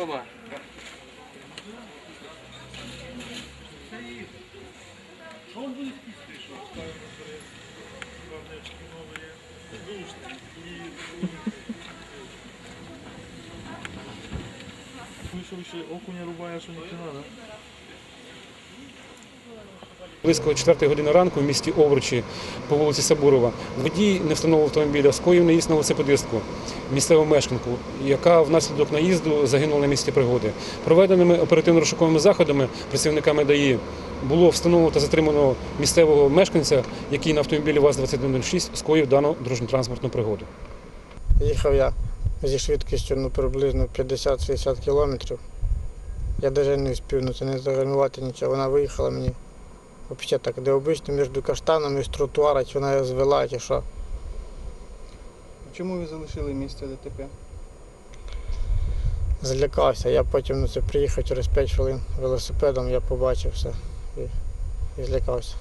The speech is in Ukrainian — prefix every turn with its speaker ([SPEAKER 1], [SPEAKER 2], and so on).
[SPEAKER 1] Оба.
[SPEAKER 2] Слышал ще окуня рубає, що не треба.
[SPEAKER 3] Близько 4 години ранку в місті Овручі по вулиці Сабурова водій невстановленого автомобіля скоїв наїзд на велосипедистку, місцеву мешканку, яка внаслідок наїзду загинула на місці пригоди. Проведеними оперативно-розшуковими заходами працівниками ДАІ було встановлено та затримано місцевого мешканця, який на автомобілі ВАЗ-2106 скоїв дану дорожньо-транспортну пригоду.
[SPEAKER 4] Їхав я зі швидкістю ну, приблизно 50-60 кілометрів. Я навіть не встиг ну, не загальмувати нічого. Вона виїхала мені взагалі так, де обично між каштанами з тротуара, чи вона звела, чи що.
[SPEAKER 5] Чому ви залишили місце ДТП?
[SPEAKER 4] Злякався. Я потім на це приїхав через 5 хвилин велосипедом, я побачив все і, і злякався.